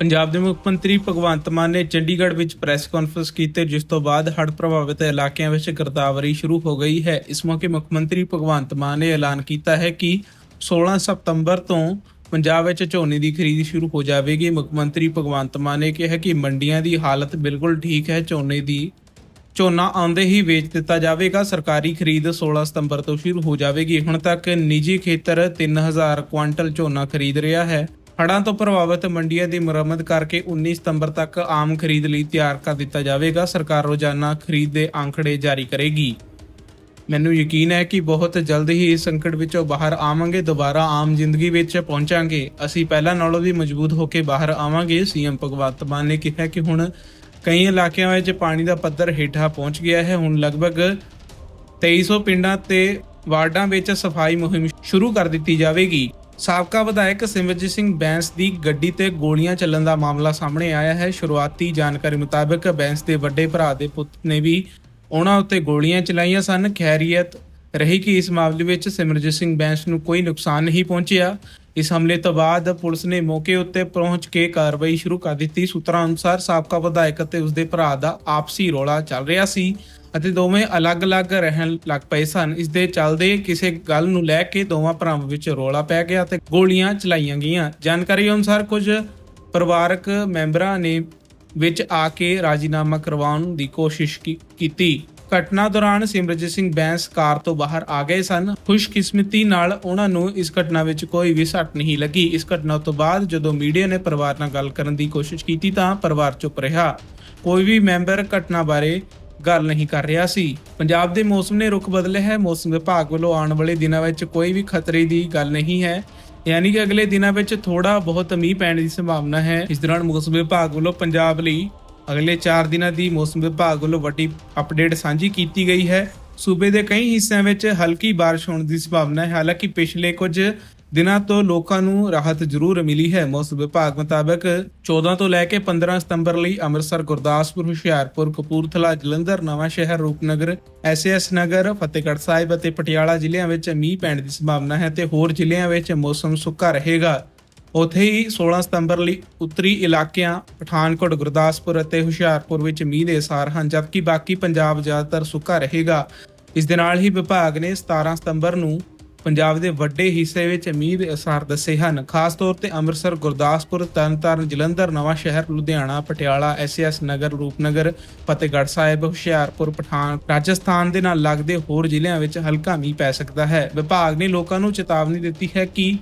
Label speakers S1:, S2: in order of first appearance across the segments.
S1: ਪੰਜਾਬ ਦੇ ਮੁੱਖ ਮੰਤਰੀ ਭਗਵੰਤ ਮਾਨ ਨੇ ਚੰਡੀਗੜ੍ਹ ਵਿੱਚ ਪ੍ਰੈਸ ਕਾਨਫਰੰਸ ਕੀਤੀ, ਜਿਸ ਤੋਂ ਬਾਅਦ ਹੜ੍ਹ ਪ੍ਰਭਾਵਿਤ ਇਲਾਕਿਆਂ ਵਿੱਚ ਗਿਰਦਾਵਰੀ ਸ਼ੁਰੂ ਹੋ ਗਈ ਹੈ। ਇਸ ਮੌਕੇ ਮੁੱਖ ਮੰਤਰੀ ਭਗਵੰਤ ਮਾਨ ਨੇ ਐਲਾਨ ਕੀਤਾ ਹੈ ਕਿ 16 ਸਤੰਬਰ ਤੋਂ ਪੰਜਾਬ ਵਿੱਚ ਝੋਨੇ ਦੀ ਖਰੀਦ ਸ਼ੁਰੂ ਹੋ ਜਾਵੇਗੀ। ਮੁੱਖ ਮੰਤਰੀ ਭਗਵੰਤ ਮਾਨ ਨੇ ਕਿਹਾ ਕਿ ਮੰਡੀਆਂ ਦੀ ਹਾਲਤ ਬਿਲਕੁਲ ਠੀਕ ਹੈ। ਝੋਨੇ ਦੀ, ਝੋਨਾ ਆਉਂਦੇ ਹੀ ਵੇਚ ਦਿੱਤਾ ਜਾਵੇਗਾ। ਸਰਕਾਰੀ ਖਰੀਦ 16 ਸਤੰਬਰ ਤੋਂ ਸ਼ੁਰੂ ਹੋ ਜਾਵੇਗੀ। ਹੁਣ ਤੱਕ ਨਿੱਜੀ ਖੇਤਰ 3000 ਕੁਆਂਟਲ ਝੋਨਾ ਖਰੀਦ ਰਿਹਾ ਹੈ। ਹੜ੍ਹਾਂ ਤੋਂ ਪ੍ਰਭਾਵਿਤ ਮੰਡੀਆਂ ਦੀ ਮੁਰੰਮਤ ਕਰਕੇ 19 ਸਤੰਬਰ ਤੱਕ ਆਮ ਖਰੀਦ ਲਈ ਤਿਆਰ ਕਰ ਦਿੱਤਾ ਜਾਵੇਗਾ। ਸਰਕਾਰ ਰੋਜ਼ਾਨਾ ਖਰੀਦ ਦੇ ਅੰਕੜੇ ਜਾਰੀ ਕਰੇਗੀ। ਮੈਨੂੰ ਯਕੀਨ ਹੈ ਕਿ ਬਹੁਤ ਜਲਦ ਹੀ ਇਸ ਸੰਕਟ ਵਿੱਚੋਂ ਬਾਹਰ ਆਵਾਂਗੇ। ਦੁਬਾਰਾ ਆਮ ਜ਼ਿੰਦਗੀ ਵਿੱਚ ਪਹੁੰਚਾਂਗੇ। ਅਸੀਂ ਪਹਿਲਾਂ ਨਾਲੋਂ ਵੀ ਮਜ਼ਬੂਤ ਹੋ ਕੇ ਬਾਹਰ ਆਵਾਂਗੇ, ਸੀਐਮ ਭਗਵੰਤ ਮਾਨ ਨੇ ਕਿਹਾ ਕਿ ਹੁਣ ਕਈ ਇਲਾਕਿਆਂ ਵਿੱਚ ਪਾਣੀ ਦਾ ਪੱਧਰ ਹੇਠਾਂ ਪਹੁੰਚ ਗਿਆ ਹੈ। ਹੁਣ ਲਗਭਗ 2300 ਪਿੰਡਾਂ ਤੇ ਵਾਰਡਾਂ ਵਿੱਚ ਸਫ਼ਾਈ ਮੁਹਿੰਮ ਸ਼ੁਰੂ ਕਰ ਦਿੱਤੀ ਜਾਵੇਗੀ। ਸਾਬਕਾ ਵਿਧਾਇਕ ਸਿਮਰਜੀਤ ਸਿੰਘ ਬੈਂਸ ਦੀ ਗੱਡੀ ਤੇ ਗੋਲੀਆਂ ਚੱਲਣ ਦਾ ਮਾਮਲਾ ਸਾਹਮਣੇ ਆਇਆ ਹੈ। ਸ਼ੁਰੂਆਤੀ ਜਾਣਕਾਰੀ ਮੁਤਾਬਕ ਬੈਂਸ ਦੇ ਵੱਡੇ ਭਰਾ ਦੇ ਪੁੱਤ ਨੇ ਵੀ ਉਹਨਾਂ ਉੱਤੇ ਗੋਲੀਆਂ ਚਲਾਈਆਂ ਸਨ। ਖੈਰੀਅਤ ਰਹੀ ਕਿ ਇਸ ਮਾਮਲੇ ਵਿੱਚ ਸਿਮਰਜੀਤ ਸਿੰਘ ਬੈਂਸ ਨੂੰ ਕੋਈ ਨੁਕਸਾਨ ਨਹੀਂ ਪਹੁੰਚਿਆ। ਇਸ ਹਮਲੇ ਤੋਂ ਬਾਅਦ ਪੁਲਿਸ ਨੇ ਮੌਕੇ ਉੱਤੇ ਪਹੁੰਚ ਕੇ ਕਾਰਵਾਈ ਸ਼ੁਰੂ ਕਰ ਦਿੱਤੀ। ਸੂਤਰਾਂ ਅਨੁਸਾਰ ਸਾਬਕਾ ਵਿਧਾਇਕ ਅਤੇ ਉਸਦੇ ਭਰਾ ਦਾ ਆਪਸੀ ਰੌਲਾ ਚੱਲ ਰਿਹਾ ਸੀ। ਅਤੇ ਦੋਵੇਂ ਅਲੱਗ-ਅਲੱਗ ਰਹਿਣ ਲੱਗ ਪਏ ਸਨ। ਇਸ ਦੇ ਚੱਲਦੇ ਕਿਸੇ ਗੱਲ ਨੂੰ ਲੈ ਕੇ ਦੋਵਾਂ ਭਰਾਵਾਂ ਵਿੱਚ ਰੌਲਾ ਪੈ ਗਿਆ ਤੇ ਗੋਲੀਆਂ ਚਲਾਈਆਂ ਗਈਆਂ। ਜਾਣਕਾਰੀ ਅਨੁਸਾਰ ਕੁਝ ਪਰਿਵਾਰਕ ਮੈਂਬਰਾਂ ਨੇ ਵਿੱਚ ਆ ਕੇ ਰਾਜੀਨਾਮਾ ਕਰਵਾਉਣ ਦੀ ਕੋਸ਼ਿਸ਼ ਕੀਤੀ। ਘਟਨਾ ਦੌਰਾਨ ਸਿਮਰਜੀਤ ਸਿੰਘ ਬੈਂਸ ਕਾਰ ਤੋਂ ਬਾਹਰ ਆ ਗਏ ਸਨ। ਖੁਸ਼ਕਿਸਮਤੀ ਨਾਲ ਉਹਨਾਂ ਨੂੰ ਇਸ ਘਟਨਾ ਵਿੱਚ ਕੋਈ ਵੀ ਸੱਟ ਨਹੀਂ ਲੱਗੀ। ਇਸ ਘਟਨਾ ਤੋਂ ਬਾਅਦ ਜਦੋਂ ਮੀਡੀਆ ਨੇ ਪਰਿਵਾਰ ਨਾਲ ਗੱਲ ਕਰਨ ਦੀ ਕੋਸ਼ਿਸ਼ ਕੀਤੀ ਤਾਂ ਪਰਿਵਾਰ ਚੁੱਪ ਰਿਹਾ। ਕੋਈ ਵੀ ਮੈਂਬਰ ਘਟਨਾ ਬਾਰੇ ਗੱਲ ਨਹੀਂ ਕਰ ਰਿਹਾ ਸੀ। ਪੰਜਾਬ ਦੇ ਮੌਸਮ ਨੇ ਰੁਖ ਬਦਲਿਆ ਹੈ। ਮੌਸਮ ਵਿਭਾਗ ਵੱਲੋਂ ਆਉਣ ਵਾਲੇ ਦਿਨਾਂ ਵਿੱਚ ਕੋਈ ਵੀ ਖਤਰੇ ਦੀ ਗੱਲ ਨਹੀਂ ਹੈ। ਯਾਨੀ ਕਿ ਅਗਲੇ ਦਿਨਾਂ ਵਿੱਚ ਥੋੜਾ ਬਹੁਤ ਮੀਂਹ ਪੈਣ ਦੀ ਸੰਭਾਵਨਾ ਹੈ। ਇਸ ਦੌਰਾਨ ਮੌਸਮ ਵਿਭਾਗ ਵੱਲੋਂ ਪੰਜਾਬ ਲਈ ਅਗਲੇ 4 ਦਿਨਾਂ ਦੀ ਮੌਸਮ ਵਿਭਾਗ ਵੱਲੋਂ ਵੱਡੀ ਅਪਡੇਟ ਸਾਂਝੀ ਕੀਤੀ ਗਈ ਹੈ। ਸੂਬੇ ਦੇ ਕਈ ਹਿੱਸਿਆਂ ਵਿੱਚ ਹਲਕੀ ਬਾਰਿਸ਼ ਹੋਣ ਦੀ ਸੰਭਾਵਨਾ ਹੈ। ਹਾਲਾਂਕਿ ਪਿਛਲੇ ਕੁਝ ਦਿਨਾਂ ਤੋਂ ਲੋਕਾਂ ਨੂੰ ਰਾਹਤ ਜ਼ਰੂਰ ਮਿਲੀ ਹੈ। ਮੌਸਮ ਵਿਭਾਗ ਮੁਤਾਬਕ 14 ਤੋਂ ਲੈ ਕੇ 15 ਸਤੰਬਰ ਲਈ ਅੰਮ੍ਰਿਤਸਰ, ਗੁਰਦਾਸਪੁਰ, ਹੁਸ਼ਿਆਰਪੁਰ, ਕਪੂਰਥਲਾ, ਜਲੰਧਰ, ਨਵਾਂ ਸ਼ਹਿਰ, ਰੂਪਨਗਰ, ਐਸਐਸ ਨਗਰ, ਫਤਿਹਗੜ੍ਹ ਸਾਹਿਬ ਅਤੇ ਪਟਿਆਲਾ ਜ਼ਿਲ੍ਹਿਆਂ ਵਿੱਚ ਮੀਂਹ ਪੈਣ ਦੀ ਸੰਭਾਵਨਾ ਹੈ ਤੇ ਹੋਰ ਜ਼ਿਲ੍ਹਿਆਂ ਵਿੱਚ ਮੌਸਮ ਸੁੱਕਾ ਰਹੇਗਾ। ਉੱਥੇ ਹੀ 16 ਸਤੰਬਰ ਲਈ ਉੱਤਰੀ ਇਲਾਕਿਆਂ ਪਠਾਨਕੋਟ, ਗੁਰਦਾਸਪੁਰ ਅਤੇ ਹੁਸ਼ਿਆਰਪੁਰ ਵਿੱਚ ਮੀਂਹ ਦੇ ਅਸਾਰ ਹਨ, ਜਦਕਿ ਬਾਕੀ ਪੰਜਾਬ ਜ਼ਿਆਦਾਤਰ ਸੁੱਕਾ ਰਹੇਗਾ। ਇਸ ਦੇ ਨਾਲ ਹੀ ਵਿਭਾਗ ਨੇ 17 ਸਤੰਬਰ ਨੂੰ ਪੰਜਾਬ ਦੇ ਵੱਡੇ ਹਿੱਸੇ ਵਿੱਚ ਮੀਂਹ ਦੇ ਅਸਾਰ ਦੱਸੇ ਹਨ। ਖਾਸ ਤੌਰ ਤੇ ਅੰਮ੍ਰਿਤਸਰ, ਗੁਰਦਾਸਪੁਰ, ਤਰਨਤਾਰਨ, ਜਲੰਧਰ, ਨਵਾਂ ਸ਼ਹਿਰ, ਲੁਧਿਆਣਾ, ਪਟਿਆਲਾ, ਐਸਐਸ ਨਗਰ, ਰੂਪਨਗਰ, ਫਤਿਹਗੜ੍ਹ ਸਾਹਿਬ, ਹੁਸ਼ਿਆਰਪੁਰ, ਪਠਾਨ, ਰਾਜਸਥਾਨ ਦੇ ਨਾਲ ਲੱਗਦੇ ਹੋਰ ਜ਼ਿਲ੍ਹਿਆਂ ਵਿੱਚ ਹਲਕਾ ਮੀਂਹ ਪੈ ਸਕਦਾ ਹੈ। ਵਿਭਾਗ ਨੇ ਲੋਕਾਂ ਨੂੰ ਚੇਤਾਵਨੀ ਦਿੱਤੀ ਹੈ ਕਿ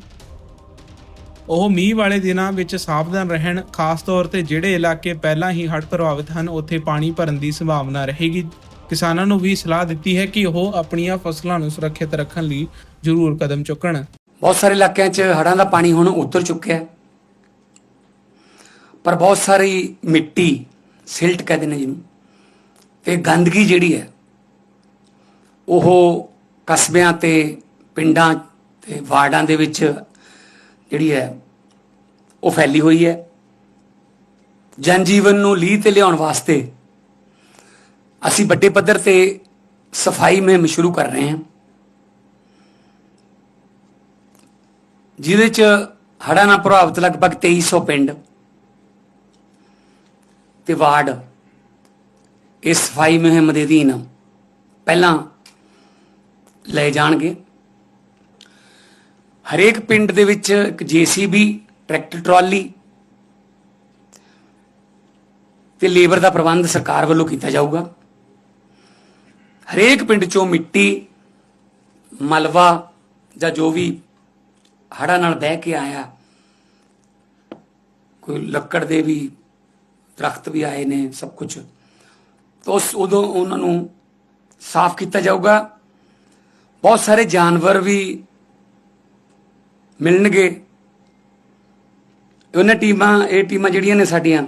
S1: ਉਹ ਮੀਂਹ ਵਾਲੇ ਦਿਨਾਂ ਵਿੱਚ ਸਾਵਧਾਨ ਰਹਿਣ। ਖਾਸ ਤੌਰ ਤੇ ਜਿਹੜੇ ਇਲਾਕੇ ਪਹਿਲਾਂ ਹੀ ਹੜ੍ਹ ਪ੍ਰਭਾਵਿਤ ਹਨ, ਉੱਥੇ ਪਾਣੀ ਭਰਨ ਦੀ ਸੰਭਾਵਨਾ ਰਹੇਗੀ। ਕਿਸਾਨਾਂ ਨੂੰ ਵੀ ਸਲਾਹ ਦਿੱਤੀ ਹੈ ਕਿ ਉਹ ਆਪਣੀਆਂ ਫਸਲਾਂ ਨੂੰ ਸੁਰੱਖਿਅਤ ਰੱਖਣ ਲਈ ਜ਼ਰੂਰ ਕਦਮ ਚੁੱਕਣ।
S2: ਬਹੁਤ ਸਾਰੇ ਇਲਾਕਿਆਂ 'ਚ ਹੜ੍ਹਾਂ ਦਾ ਪਾਣੀ ਹੁਣ ਉਤਰ ਚੁੱਕਿਆ ਹੈ। ਪਰ ਬਹੁਤ ਸਾਰੀ ਮਿੱਟੀ, ਸਿਲਟ ਕਹਿੰਦੇ ਨੇ ਜਿਹਨੂੰ, ਤੇ ਗੰਦਗੀ ਜਿਹੜੀ ਹੈ, ਉਹ ਕਸਬਿਆਂ ਤੇ, ਪਿੰਡਾਂ ਤੇ ਵਾਰਡਾਂ ਦੇ ਵਿੱਚ ਜਿਹੜੀ ਹੈ, ਉਹ ਫੈਲੀ ਹੋਈ ਹੈ। ਜਨ ਜੀਵਨ ਨੂੰ ਲੀਹ ਤੇ ਲਿਆਉਣ ਵਾਸਤੇ ਅਸੀਂ ਵੱਡੇ ਪੱਧਰ ਤੇ ਸਫ਼ਾਈ ਮੁਹਿੰਮ ਸ਼ੁਰੂ ਕਰ ਰਹੇ ਹਾਂ। ਜਿਹਦੇ ਚ ਹੜ੍ਹਾਂ ਨਾਲ ਪ੍ਰਭਾਵਿਤ ਲਗਭਗ 2300 ਪਿੰਡ ਤੇ ਵਾਰਡ ਇਸ ਸਫ਼ਾਈ ਮੁਹਿੰਮ ਦੇ ਅਧੀਨ ਪਹਿਲਾਂ ਲਏ ਜਾਣਗੇ। ਹਰੇਕ ਪਿੰਡ ਦੇ ਵਿੱਚ ਇੱਕ ਜੀਸੀਬੀ, ਟਰੈਕਟਰ ਟਰਾਲੀ ਤੇ ਲੇਬਰ ਦਾ ਪ੍ਰਬੰਧ ਸਰਕਾਰ ਵੱਲੋਂ ਕੀਤਾ ਜਾਊਗਾ। ਹਰੇਕ ਪਿੰਡ ਚੋਂ ਮਿੱਟੀ, ਮਲਵਾ ਜਾਂ ਜੋ ਵੀ ਹੜ੍ਹਾਂ ਨਾਲ ਬਹਿ ਕੇ ਆਇਆ, ਕੋਈ ਲੱਕੜ ਦੇ ਵੀ ਦਰਖਤ ਵੀ ਆਏ ਨੇ, ਸਭ ਕੁਝ ਤਾਂ ਉਸ ਉਦੋਂ ਉਹਨਾਂ ਨੂੰ ਸਾਫ਼ ਕੀਤਾ ਜਾਊਗਾ। ਬਹੁਤ ਸਾਰੇ ਜਾਨਵਰ ਵੀ ਮਿਲਣਗੇ। ਉਹਨਾਂ ਟੀਮਾਂ, ਇਹ ਟੀਮਾਂ ਜਿਹੜੀਆਂ ਨੇ ਸਾਡੀਆਂ,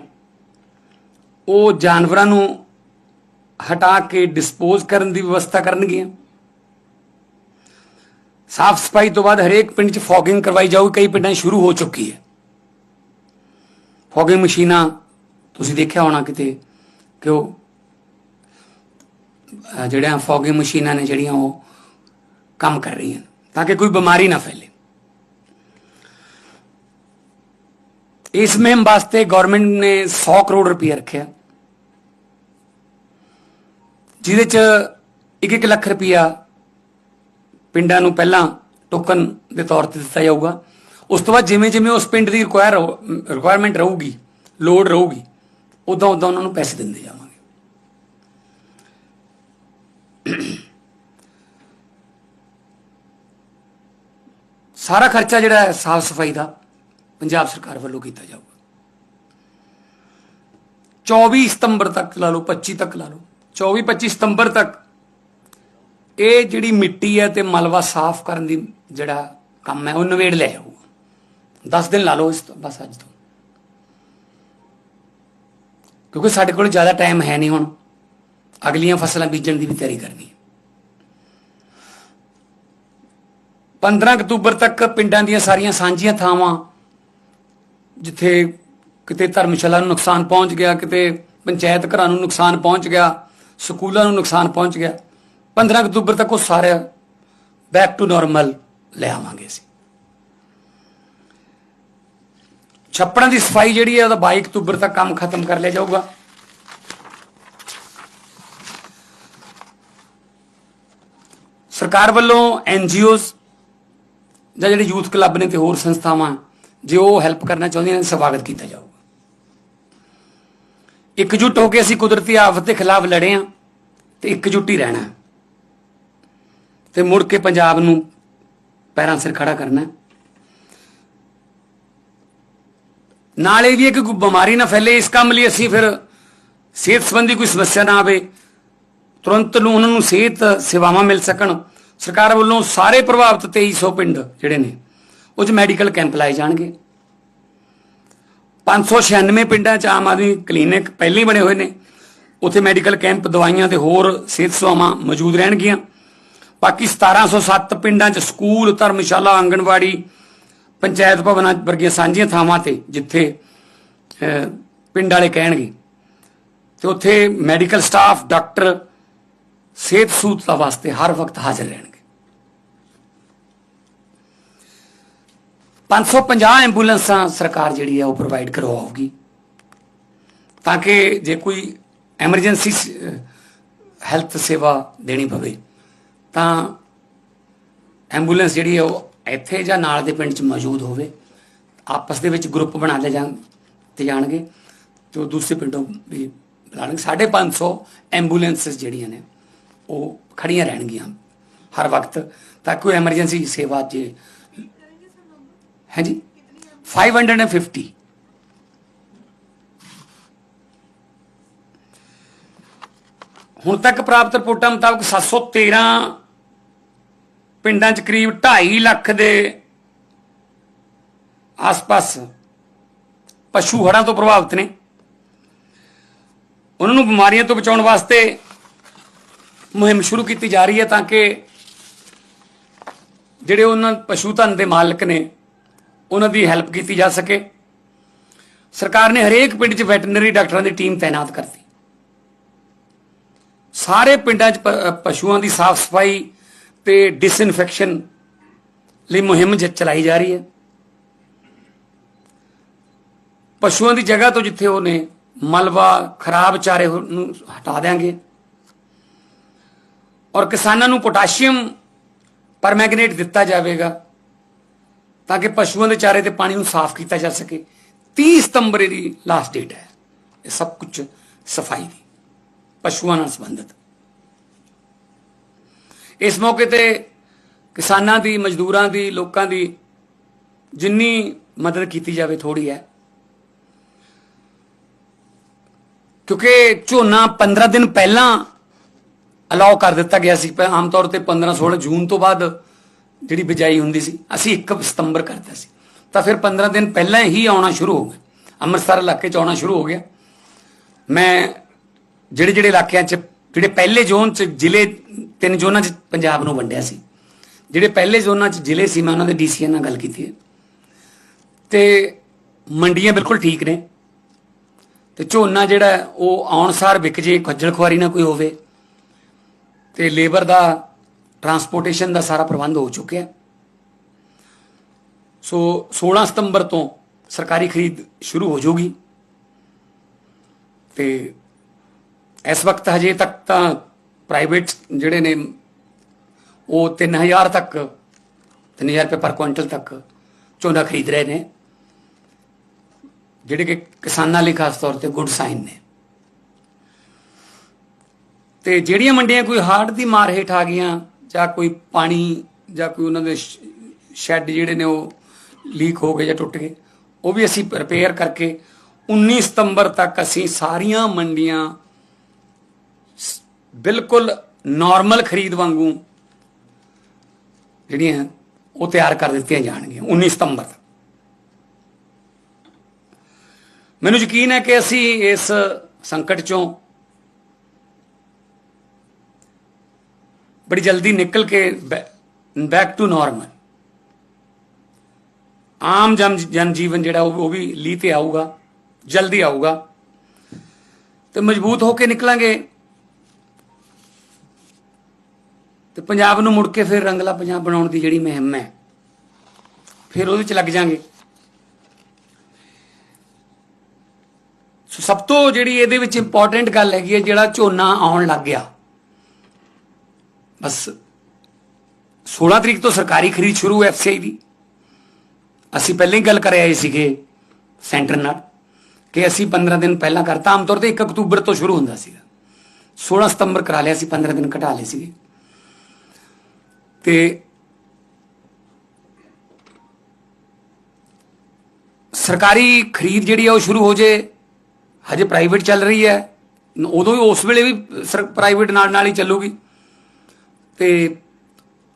S2: ਉਹ ਜਾਨਵਰਾਂ ਨੂੰ ਹਟਾ ਕੇ ਡਿਸਪੋਜ਼ ਕਰਨ ਦੀ ਵਿਵਸਥਾ ਕਰਨਗੀਆਂ। ਸਾਫ਼ ਸਫ਼ਾਈ ਤੋਂ ਬਾਅਦ ਹਰੇਕ ਪਿੰਡ 'ਚ ਫੌਗਿੰਗ ਕਰਵਾਈ ਜਾਊਗੀ, ਕਈ ਪਿੰਡਾਂ 'ਚ ਸ਼ੁਰੂ ਹੋ ਚੁੱਕੀ ਹੈ। ਫੌਗਿੰਗ ਮਸ਼ੀਨਾਂ ਤੁਸੀਂ ਦੇਖਿਆ ਹੋਣਾ ਕਿਤੇ ਕਿ ਉਹ, ਅਹ ਜਿਹੜੀਆਂ ਫੌਗਿੰਗ ਮਸ਼ੀਨਾਂ ਨੇ ਜਿਹੜੀਆਂ ਉਹ ਕੰਮ ਕਰ ਰਹੀਆਂ ਤਾਂ ਕਿ ਕੋਈ ਬਿਮਾਰੀ ਨਾ ਫੈਲੇ। ਇਸ ਮੁਹਿੰਮ ਵਾਸਤੇ ਗਵਰਨਮੈਂਟ ਨੇ 100 ਕਰੋੜ ਰੁਪਏ ਰੱਖਿਆ। ਜਿਹਦੇ ਚ 1-1 ਲੱਖ ਰੁਪਇਆ ਪਿੰਡਾਂ ਨੂੰ ਪਹਿਲਾਂ ਟੋਕਨ ਦੇ ਤੌਰ ਤੇ ਦਿੱਤਾ ਜਾਊਗਾ। ਉਸ ਤੋਂ ਬਾਅਦ ਜਿਵੇਂ ਜਿਵੇਂ ਉਸ ਪਿੰਡ ਦੀ ਰਿਕੁਆਇਰ ਰਿਕੁਆਇਰਮੈਂਟ ਰਹੂਗੀ ਲੋਡ ਰਹੂਗੀ ਉਦੋਂ ਉਦੋਂ ਉਹਨਾਂ ਨੂੰ ਪੈਸੇ ਦਿੰਦੇ ਜਾਵਾਂਗੇ। ਸਾਰਾ ਖਰਚਾ ਜਿਹੜਾ ਹੈ ਸਾਫ਼ ਸਫ਼ਾਈ ਦਾ ਪੰਜਾਬ ਸਰਕਾਰ ਵੱਲੋਂ ਕੀਤਾ ਜਾਊਗਾ। 24 ਸਤੰਬਰ ਤੱਕ ਲਾ ਲਓ 25 ਤੱਕ ਲਾ ਲਓ। 24 25 ਸਤੰਬਰ ਤੱਕ ਇਹ ਜਿਹੜੀ ਮਿੱਟੀ ਹੈ ਤੇ ਮਲਵਾ ਸਾਫ਼ ਕਰਨ ਦੀ ਜਿਹੜਾ ਕੰਮ ਹੈ, ਉਹ ਨਵੇੜ ਲੈ ਜਾਊਗਾ। 10 ਦਿਨ ਲਾ ਲਓ ਇਸ ਤੋਂ, ਬਸ ਅੱਜ ਤੋਂ। ਕਿਉਂਕਿ ਸਾਡੇ ਕੋਲ ਜ਼ਿਆਦਾ ਟਾਈਮ ਹੈ ਨਹੀਂ ਹੁਣ। ਅਗਲੀਆਂ ਫਸਲਾਂ ਬੀਜਣ ਦੀ ਵੀ ਤਿਆਰੀ ਕਰਨੀ ਹੈ। 15 ਅਕਤੂਬਰ ਤੱਕ ਪਿੰਡਾਂ ਦੀਆਂ ਸਾਰੀਆਂ ਸਾਂਝੀਆਂ ਥਾਵਾਂ, ਜਿੱਥੇ ਕਿਤੇ ਧਰਮਸ਼ਾਲਾ ਨੂੰ ਨੁਕਸਾਨ ਪਹੁੰਚ ਗਿਆ, ਕਿਤੇ ਪੰਚਾਇਤ ਘਰਾਂ ਨੂੰ ਨੁਕਸਾਨ ਪਹੁੰਚ ਗਿਆ ਸਕੂਲਾਂ ਨੂੰ ਨੁਕਸਾਨ ਪਹੁੰਚ ਗਿਆ। 15 ਅਕਤੂਬਰ ਤੱਕ ਉਹ ਸਾਰਾ ਬੈਕ ਟੂ ਨਾਰਮਲ ਲੈ ਆਵਾਂਗੇ ਅਸੀਂ। ਛੱਪੜਾਂ ਦੀ ਸਫ਼ਾਈ ਜਿਹੜੀ ਹੈ, ਉਹਦਾ 22 ਅਕਤੂਬਰ ਤੱਕ ਕੰਮ ਖਤਮ ਕਰ ਲਿਆ ਜਾਊਗਾ। ਸਰਕਾਰ ਵੱਲੋਂ ਐਨਜੀਓਜ਼ ਜਾਂ ਜਿਹੜੇ ਯੂਥ ਕਲੱਬ ਨੇ ਤੇ ਹੋਰ ਸੰਸਥਾਵਾਂ, ਜੇ ਉਹ ਹੈਲਪ ਕਰਨਾ ਚਾਹੁੰਦੀਆਂ ਨੇ, ਸਵਾਗਤ ਕੀਤਾ ਜਾਊਗਾ। ਇਕਜੁੱਟ ਹੋ ਕੇ ਅਸੀਂ ਕੁਦਰਤੀ ਆਫਤ ਦੇ ਖਿਲਾਫ ਲੜੇ ਹਾਂ ਤੇ ਇਕਜੁੱਟ ਹੀ ਰਹਿਣਾ ਹੈ। ਤੇ ਮੁੜ ਕੇ ਪੰਜਾਬ ਨੂੰ ਪੈਰਾਂ ਸਿਰ ਖੜਾ ਕਰਨਾ ਹੈ। ਨਾਲ ਇਹ ਵੀ ਇੱਕ ਬਿਮਾਰੀ ਨਾ ਫੈਲੇ, ਇਸ ਕੰਮ ਲਈ ਅਸੀਂ ਫਿਰ ਸਿਹਤ ਸੰਬੰਧੀ ਕੋਈ ਸਮੱਸਿਆ ਨਾ ਆਵੇ ਤੁਰੰਤ ਨੂੰ ਉਹਨਾਂ ਨੂੰ ਸਿਹਤ ਸੇਵਾਵਾਂ ਮਿਲ ਸਕਣ ਸਰਕਾਰ ਵੱਲੋਂ ਸਾਰੇ ਪ੍ਰਭਾਵਿਤ 2300 ਪਿੰਡ ਜਿਹੜੇ ਨੇ, ਉਹ 'ਚ ਮੈਡੀਕਲ ਕੈਂਪ ਲਾਏ ਜਾਣਗੇ 596 ਪਿੰਡਾਂ 'ਚ ਆਮ ਆਦਮੀ ਕਲੀਨਿਕ ਪਹਿਲੇ ਹੀ ਬਣੇ ਹੋਏ ਨੇ। ਉੱਥੇ ਮੈਡੀਕਲ ਕੈਂਪ, ਦਵਾਈਆਂ ਤੇ ਹੋਰ ਸਿਹਤ ਸੇਵਾਵਾਂ ਮੌਜੂਦ ਰਹਿਣਗੀਆਂ। ਬਾਕੀ 1707 ਪਿੰਡਾਂ 'ਚ ਸਕੂਲ, ਧਰਮਸ਼ਾਲਾ, ਆਂਗਣਵਾੜੀ, ਪੰਚਾਇਤ ਭਵਨਾਂ ਵਰਗੀਆਂ ਸਾਂਝੀਆਂ ਥਾਵਾਂ ਤੇ ਜਿੱਥੇ ਪਿੰਡ ਵਾਲੇ ਕਹਿਣਗੇ। ਤੇ ਉੱਥੇ ਮੈਡੀਕਲ ਸਟਾਫ, ਡਾਕਟਰ, ਸਿਹਤ ਸਹੂਲਤਾਂ ਵਾਸਤੇ ਹਰ ਵਕਤ ਹਾਜ਼ਰ ਰਹਿਣਗੇ। 550 ਐਂਬੂਲੈਂਸਾਂ ਸਰਕਾਰ ਜਿਹੜੀ ਹੈ ਉਹ ਪ੍ਰੋਵਾਈਡ ਕਰਵਾਉਗੀ। ਤਾਂ ਕਿ ਜੇ ਕੋਈ ਐਮਰਜੈਂਸੀ ਹੈਲਥ ਸੇਵਾ ਦੇਣੀ ਪਵੇ, ਤਾਂ ਐਂਬੂਲੈਂਸ ਜਿਹੜੀ ਹੈ ਉਹ ਇੱਥੇ ਜਾਂ ਨਾਲ ਦੇ ਪਿੰਡ 'ਚ ਮੌਜੂਦ ਹੋਵੇ। ਆਪਸ ਦੇ ਵਿੱਚ ਗਰੁੱਪ ਬਣਾ ਲਏ ਜਾਣ, ਤੇ ਜਾਣਗੇ। ਤੇ ਉਹ ਦੂਸਰੇ ਪਿੰਡੋਂ ਵੀ ਬੁਲਾਣਗੇ 550 ਐਂਬੂਲੈਂਸਸ ਜਿਹੜੀਆਂ ਨੇ, ਉਹ ਖੜੀਆਂ ਰਹਿਣਗੀਆਂ ਹਰ ਵਕਤ। ਤਾਂ ਕੋਈ ਐਮਰਜੈਂਸੀ ਸੇਵਾ ਜੇ ਹੈ ਜੀ 550 ਹੁਣ ਤੱਕ ਪ੍ਰਾਪਤ ਰਿਪੋਰਟਾਂ ਮੁਤਾਬਕ 713 ਪਿੰਡਾਂ 'ਚ ਕਰੀਬ 2.5 ਲੱਖ ਦੇ ਆਸ-ਪਾਸ ਪਸ਼ੂ ਹੜ੍ਹਾਂ ਤੋਂ ਪ੍ਰਭਾਵਿਤ ਨੇ। ਉਹਨਾਂ ਨੂੰ ਬਿਮਾਰੀਆਂ ਤੋਂ ਬਚਾਉਣ ਵਾਸਤੇ ਮੁਹਿੰਮ ਸ਼ੁਰੂ ਕੀਤੀ ਜਾ ਰਹੀ ਹੈ ਤਾਂ ਕਿ ਜਿਹੜੇ ਉਹਨਾਂ ਪਸ਼ੂ ਧਨ ਦੇ ਮਾਲਕ ਨੇ ਉਹਨਾਂ ਦੀ ਹੈਲਪ ਕੀਤੀ ਜਾ ਸਕੇ। ਸਰਕਾਰ ਨੇ ਹਰੇਕ ਪਿੰਡ 'ਚ ਵੈਟਰਨਰੀ ਡਾਕਟਰਾਂ ਦੀ ਟੀਮ ਤਾਇਨਾਤ ਕਰਤੀ। ਸਾਰੇ ਪਿੰਡਾਂ 'ਚ ਪਸ਼ੂਆਂ ਦੀ ਸਾਫ਼ ਸਫ਼ਾਈ ਤੇ ਡਿਸਇਨਫੈਕਸ਼ਨ ਲਈ ਮੁਹਿੰਮ ਜ- ਚਲਾਈ ਜਾ ਰਹੀ ਹੈ। ਪਸ਼ੂਆਂ ਦੀ ਜਗ੍ਹਾ ਤੋਂ ਜਿੱਥੇ ਉਹ ਨੇ ਮਲਬਾ, ਖਰਾਬ ਚਾਰੇ ਨੂੰ ਹਟਾ ਦੇਾਂਗੇ ਔਰ ਕਿਸਾਨਾਂ ਨੂੰ ਪੋਟਾਸ਼ੀਅਮ ਪਰਮੈਗਨੇਟ ਦਿੱਤਾ ਜਾਵੇਗਾ। ਤਾਂ ਕਿ ਪਸ਼ੂਆਂ ਦੇ ਚਾਰੇ ਤੇ ਪਾਣੀ ਨੂੰ ਸਾਫ਼ ਕੀਤਾ ਜਾ ਸਕੇ। 30 ਸਤੰਬਰ ਦੀ ਲਾਸਟ ਡੇਟ ਹੈ। ਇਹ ਸਭ ਕੁਝ ਸਫ਼ਾਈ ਦੀ, ਪਸ਼ੂਆਂ ਨਾਲ ਸੰਬੰਧਿਤ। ਇਸ ਮੌਕੇ ਤੇ ਕਿਸਾਨਾਂ ਦੀ, ਮਜ਼ਦੂਰਾਂ ਦੀ, ਲੋਕਾਂ ਦੀ ਜਿੰਨੀ ਮਦਦ ਕੀਤੀ ਜਾਵੇ ਥੋੜੀ ਹੈ। ਕਿਉਂਕਿ ਝੋਨਾ 15 ਦਿਨ ਪਹਿਲਾਂ ਅਲਾਉ ਕਰ ਦਿੱਤਾ ਗਿਆ ਸੀ। ਆਮ ਤੌਰ ਤੇ 15 16 ਜੂਨ ਤੋਂ ਬਾਅਦ ਜਿਹੜੀ ਬਿਜਾਈ ਹੁੰਦੀ ਸੀ ਅਸੀਂ 1 ਸਤੰਬਰ ਕਰਤਾ ਸੀ। ਤਾਂ ਫਿਰ 15 ਦਿਨ ਪਹਿਲਾਂ ਹੀ ਆਉਣਾ ਸ਼ੁਰੂ ਹੋ ਗਿਆ। ਅੰਮ੍ਰਿਤਸਰ ਇਲਾਕੇ ਚ ਆਉਣਾ ਸ਼ੁਰੂ ਹੋ ਗਿਆ। ਮੈਂ ਜਿਹੜੇ ਜਿਹੜੇ ਇਲਾਕਿਆਂ ਚ ਜਿਹੜੇ ਪਹਿਲੇ ਜ਼ੋਨ ਚ ਜ਼ਿਲ੍ਹੇ ਤਿੰਨ ਜ਼ੋਨਾਂ ਚ ਪੰਜਾਬ ਨੂੰ ਵੰਡਿਆ ਸੀ। ਜਿਹੜੇ ਪਹਿਲੇ ਜ਼ੋਨਾਂ ਚ ਜ਼ਿਲ੍ਹੇ ਸੀ ਮੈਂ ਉਹਨਾਂ ਦੇ ਡੀਸੀਐਨ ਨਾਲ ਗੱਲ ਕੀਤੀ ਹੈ। ਤੇ ਮੰਡੀਆਂ ਬਿਲਕੁਲ ਠੀਕ ਨੇ। ਤੇ ਝੋਨਾ ਜਿਹੜਾ ਹੈ, ਉਹ ਆਉਣਸਾਰ ਵਿਕ ਜੇ ਖੱਜਲ ਖੁਆਰੀ ਨਾ ਕੋਈ ਹੋਵੇ। ਤੇ ਲੇਬਰ ਦਾ ਟਰਾਂਸਪੋਰਟੇਸ਼ਨ ਦਾ ਸਾਰਾ ਪ੍ਰਬੰਧ ਹੋ ਚੁੱਕਿਆ ਸੋ 16 ਸਤੰਬਰ ਤੋਂ ਸਰਕਾਰੀ ਖਰੀਦ ਸ਼ੁਰੂ ਹੋ ਜਾਊਗੀ। ਤੇ ਇਸ ਵਕਤ ਹਜੇ ਤੱਕ ਤਾਂ ਪ੍ਰਾਈਵੇਟ ਜਿਹੜੇ ਨੇ, ਉਹ 3000 ਤੱਕ 3000 ਰੁਪਏ ਪਰ ਕੁਇੰਟਲ ਤੱਕ ਝੋਨਾ ਖਰੀਦ ਰਹੇ ਨੇ। ਜਿਹੜੇ ਕਿ ਕਿਸਾਨਾਂ ਲਈ ਖਾਸ ਤੌਰ ਤੇ ਗੁੱਡ ਸਾਈਨ ਨੇ। ਤੇ ਜਿਹੜੀਆਂ ਮੰਡੀਆਂ ਕੋਈ ਹਾਰਟ ਦੀ ਮਾਰ ਹੇਠ ਆ ਗਈਆਂ ਜਾਂ ਕੋਈ ਪਾਣੀ ਜਾਂ ਕੋਈ ਉਹਨਾਂ ਦੇ ਸ਼ੈੱਡ ਜਿਹੜੇ ਨੇ ਉਹ ਲੀਕ ਹੋ ਗਏ ਜਾਂ ਟੁੱਟ ਗਏ, ਉਹ ਵੀ ਅਸੀਂ ਰਿਪੇਅਰ ਕਰਕੇ 19 ਸਤੰਬਰ ਤੱਕ ਅਸੀਂ ਸਾਰੀਆਂ ਮੰਡੀਆਂ ਬਿਲਕੁਲ ਨਾਰਮਲ ਖਰੀਦ ਵਾਂਗੂ ਜਿਹੜੀਆਂ ਉਹ ਤਿਆਰ ਕਰ ਦਿੱਤੀਆਂ ਜਾਣਗੀਆਂ 19 ਸਤੰਬਰ ਤੱਕ। ਮੈਨੂੰ ਯਕੀਨ ਹੈ ਕਿ ਅਸੀਂ ਇਸ ਸੰਕਟ ਚੋਂ ਬੜੀ ਜਲਦੀ ਨਿਕਲ ਕੇ ਬੈਕ ਟੂ ਨਾਰਮਲ ਆਮ ਜਨ ਜਨ ਜੀਵਨ ਜਿਹੜਾ ਉਹ ਉਹ ਵੀ ਲੀ ਤੇ ਆਊਗਾ, ਜਲਦੀ ਆਊਗਾ। ਤੇ ਮਜ਼ਬੂਤ ਹੋ ਕੇ ਨਿਕਲਾਂਗੇ। ਤੇ ਪੰਜਾਬ ਨੂੰ ਮੁੜ ਕੇ ਫਿਰ ਰੰਗਲਾ ਪੰਜਾਬ ਬਣਾਉਣ ਦੀ ਜਿਹੜੀ ਮੁਹਿੰਮ ਹੈ, ਫਿਰ ਉਹਦੇ ਚ ਲੱਗ ਜਾਾਂਗੇ। ਸਭ ਤੋਂ ਜਿਹੜੀ ਇਹਦੇ ਵਿੱਚ ਇੰਪੋਰਟੈਂਟ ਗੱਲ ਹੈਗੀ ਹੈ, ਜਿਹੜਾ ਝੋਨਾ ਆਉਣ ਲੱਗ ਗਿਆ। ਬਸ 16 ਤਰੀਕ ਤੋਂ ਸਰਕਾਰੀ ਖਰੀਦ ਸ਼ੁਰੂ ਐਫਸੀਆਈ ਦੀ। ਅਸੀਂ ਪਹਿਲਾਂ ਹੀ ਗੱਲ ਕਰਿਆ ਆਏ ਸੀਗੇ ਸੈਂਟਰ ਨਾਲ ਕਿ ਅਸੀਂ 15 ਦਿਨ ਪਹਿਲਾਂ ਕਰਤਾ। ਆਮ ਤੌਰ ਤੇ 1 ਅਕਤੂਬਰ ਤੋਂ ਸ਼ੁਰੂ ਹੁੰਦਾ ਸੀਗਾ। 16 ਸਤੰਬਰ ਕਰਾ ਲਿਆ ਸੀ 15 ਦਿਨ ਘਟਾ ਲਏ ਸੀਗੇ। ਤੇ ਸਰਕਾਰੀ ਖਰੀਦ ਜਿਹੜੀ ਆ ਉਹ ਸ਼ੁਰੂ ਹੋ ਜੇ। ਹਜੇ ਪ੍ਰਾਈਵੇਟ ਚੱਲ ਰਹੀ ਹੈ। ਉਦੋਂ ਵੀ ਉਸ ਵੇਲੇ ਵੀ ਪ੍ਰਾਈਵੇਟ ਨਾਲ ਨਾਲ ਹੀ ਚੱਲੂਗੀ। ਤੇ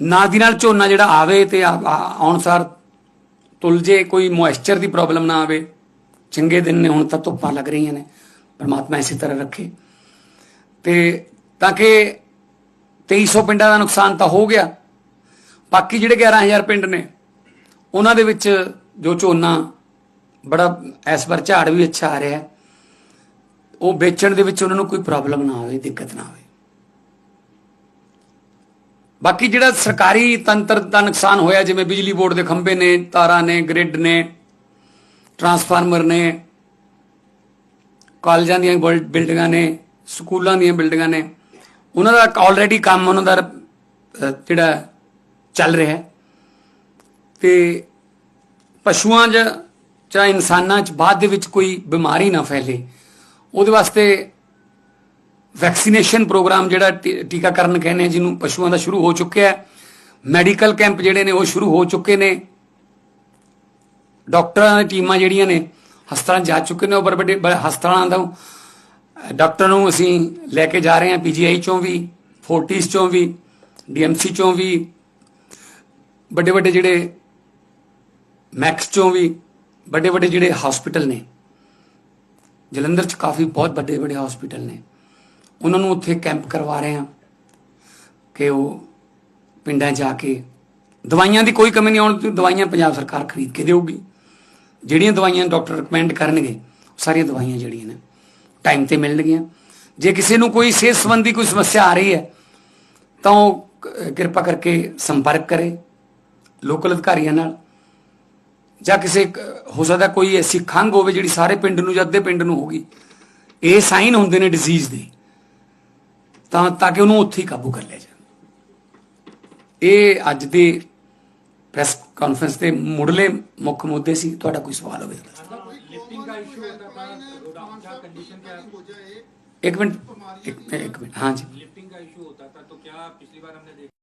S2: ਨਾਲ ਦੀ ਨਾਲ ਝੋਨਾ ਜਿਹੜਾ ਆਵੇ ਤੇ ਆ- ਆਉਣ ਸਾਰ ਤੁਲ ਜੇ, ਕੋਈ ਮੋਇਸਚਰ ਦੀ ਪ੍ਰੋਬਲਮ ਨਾ ਆਵੇ। ਚੰਗੇ ਦਿਨ ਨੇ, ਹੁਣ ਤਾਂ ਧੁੱਪਾਂ ਲੱਗ ਰਹੀਆਂ ਨੇ। ਪਰਮਾਤਮਾ ਇਸੇ ਤਰ੍ਹਾਂ ਰੱਖੇ। ਤੇ ਤਾਂ ਕਿ 2300 ਪਿੰਡਾਂ ਦਾ ਨੁਕਸਾਨ ਤਾਂ ਹੋ ਗਿਆ। ਬਾਕੀ ਜਿਹੜੇ 11000 ਪਿੰਡ ਨੇ, ਉਹਨਾਂ ਦੇ ਵਿੱਚ ਜੋ ਝੋਨਾ ਬੜਾ ਇਸ ਵਾਰ ਝਾੜ ਵੀ ਅੱਛਾ ਆ ਰਿਹਾ। ਉਹ ਵੇਚਣ ਦੇ ਵਿੱਚ ਉਹਨਾਂ ਨੂੰ ਕੋਈ ਪ੍ਰੋਬਲਮ ਨਾ ਆਵੇ, ਦਿੱਕਤ ਨਾ ਆਵੇ। ਬਾਕੀ ਜਿਹੜਾ ਸਰਕਾਰੀ ਤੰਤਰ ਦਾ ਨੁਕਸਾਨ ਹੋਇਆ, ਜਿਵੇਂ ਬਿਜਲੀ ਬੋਰਡ ਦੇ ਖੰਭੇ ਨੇ, ਤਾਰਾਂ ਨੇ ਗ੍ਰਿਡ ਨੇ ਟਰਾਂਸਫਾਰਮਰ ਨੇ, ਕਾਲਜਾਂ ਦੀਆਂ ਬਿਲ- ਬਿਲਡਿੰਗਾਂ ਨੇ, ਸਕੂਲਾਂ ਦੀਆਂ ਬਿਲਡਿੰਗਾਂ ਨੇ, ਉਹਨਾਂ ਦਾ ਆਲਰੇਡੀ ਕੰਮ ਉਹਨਾਂ ਦਾ ਜਿਹੜਾ ਚੱਲ ਰਿਹਾ ਹੈ। ਤੇ ਪਸ਼ੂਆਂ 'ਚ ਜਾਂ ਇਨਸਾਨਾਂ 'ਚ ਬਾਅਦ ਦੇ ਵਿੱਚ ਕੋਈ ਬਿਮਾਰੀ ਨਾ ਫੈਲੇ। ਉਹਦੇ ਵਾਸਤੇ ਵੈਕਸੀਨੇਸ਼ਨ ਪ੍ਰੋਗਰਾਮ ਜਿਹੜਾ ਟੀ- ਟੀਕਾਕਰਨ ਕਹਿੰਦੇ ਜਿਹਨੂੰ ਪਸ਼ੂਆਂ ਦਾ ਸ਼ੁਰੂ ਹੋ ਚੁੱਕਿਆ ਹੈ। ਮੈਡੀਕਲ ਕੈਂਪ ਜਿਹੜੇ ਨੇ ਉਹ ਸ਼ੁਰੂ ਹੋ ਚੁੱਕੇ ਨੇ। ਡਾਕਟਰਾਂ ਦੀ ਟੀਮਾਂ ਜਿਹੜੀਆਂ ਨੇ ਹਸਪਤਾਲਾਂ 'ਚ ਜਾ ਚੁੱਕੇ ਨੇ ਉਹ ਬੜੇ ਵੱਡੇ ਬੜੇ ਹਸਪਤਾਲਾਂ ਤੋਂ ਅਹ, ਡਾਕਟਰ ਨੂੰ ਅਸੀਂ ਲੈ ਕੇ ਜਾ ਰਹੇ ਹਾਂ ਪੀਜੀਆਈ ਚੋਂ ਵੀ ਫੋਰਟਿਸ ਚੋਂ ਵੀ ਡੀਐਮਸੀ ਚੋਂ ਵੀ ਵੱਡੇ ਵੱਡੇ ਜਿਹੜੇ ਮੈਕਸ ਚੋਂ ਵੀ ਵੱਡੇ ਵੱਡੇ ਜਿਹੜੇ ਹਸਪੀਟਲ ਨੇ। ਜਲੰਧਰ 'ਚ ਕਾਫੀ ਬਹੁਤ ਵੱਡੇ ਵੱਡੇ ਹਸਪੀਟਲ ਨੇ। ਉਹਨਾਂ ਨੂੰ ਉੱਥੇ ਕੈਂਪ ਕਰਵਾ ਰਹੇ ਹਾਂ ਕਿ ਉਹ ਪਿੰਡਾਂ 'ਚ ਜਾ ਕੇ ਦਵਾਈਆਂ ਦੀ ਕੋਈ ਕਮੀ ਨਹੀਂ ਆਉਣ ਦਵਾਈਆਂ ਪੰਜਾਬ ਸਰਕਾਰ ਖਰੀਦ ਕੇ ਦੇਊਗੀ। ਜਿਹੜੀਆਂ ਦਵਾਈਆਂ ਡਾਕਟਰ ਰეკਮੈਂਡ ਕਰਨਗੇ, ਉਹ ਸਾਰੀਆਂ ਦਵਾਈਆਂ ਜਿਹੜੀਆਂ ਨੇ ਟਾਈਮ ਤੇ ਮਿਲਣਗੀਆਂ। ਜੇ ਕਿਸੇ ਨੂੰ ਕੋਈ ਸਿਹਤ ਸੰਬੰਧੀ ਕੋਈ ਸਮੱਸਿਆ ਆ ਰਹੀ ਹੈ, ਤਾਂ ਉਹ ਕਿਰਪਾ ਕਰਕੇ ਸੰਪਰਕ ਕਰੇ ਲੋਕਲ ਅਧਿਕਾਰੀਆਂ ਨਾਲ। ਜਾਂ ਕਿਸੇ ਹੋ ਸਕਦਾ ਕੋਈ ਐਸੀ ਖੰਘ ਹੋਵੇ ਜਿਹੜੀ ਸਾਰੇ ਪਿੰਡ ਨੂੰ ਜਾਂ ਅੱਧੇ ਪਿੰਡ ਨੂੰ ਹੋਗੀ ਇਹ ਸਾਈਨ ਹੁੰਦੇ ਨੇ ਡਿਜ਼ੀਜ਼ ਦੇ। ਤਾਂ ਤਾਂ ਕਿ ਉਹਨੂੰ ਉੱਥੇ ਹੀ ਕਾਬੂ ਕਰ ਲਿਆ ਜਾਵੇ ਇਹ ਅੱਜ ਦੇ ਪ੍ਰੈਸ ਕਾਨਫਰੰਸ ਦੇ ਮੁੱਢਲੇ ਮੁੱਖ ਮੁੱਦੇ ਸੀ ਤੁਹਾਡਾ ਕੋਈ ਸਵਾਲ ਹੋਵੇ ਤਾਂ ਦੱਸੋ। एक मिनट एक, एक मिनट हाँ जी
S3: लिफ्टिंग का इशू होता था तो क्या पिछली बार हमने देखा